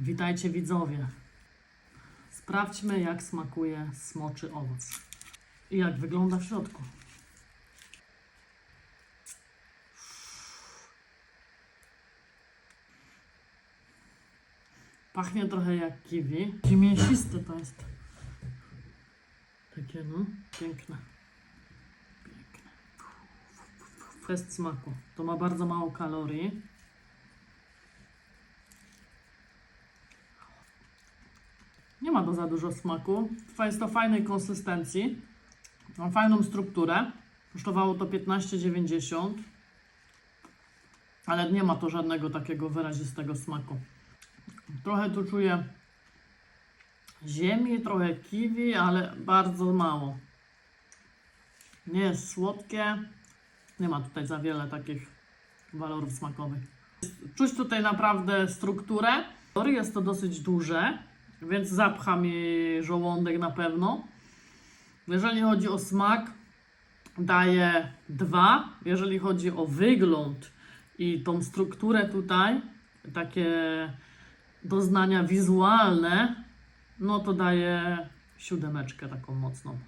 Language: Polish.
Witajcie widzowie. Sprawdźmy jak smakuje smoczy owoc. I jak wygląda w środku. Pachnie trochę jak kiwi. Takie mięsiste to jest. Takie no, piękne. Piękne. Test smaku. To ma bardzo mało kalorii. Nie ma to za dużo smaku. Jest to fajnej konsystencji. Ma fajną strukturę. Kosztowało to 15,90. Ale nie ma to żadnego takiego wyrazistego smaku. Trochę tu czuję ziemi, trochę kiwi, ale bardzo mało. Nie jest słodkie. Nie ma tutaj za wiele takich walorów smakowych. Czuć tutaj naprawdę strukturę. Jest to dosyć duże, więc zapcha mi żołądek na pewno. Jeżeli chodzi o smak, daję dwa. Jeżeli chodzi o wygląd i tą strukturę tutaj, takie doznania wizualne, no to daję siódemeczkę taką mocną.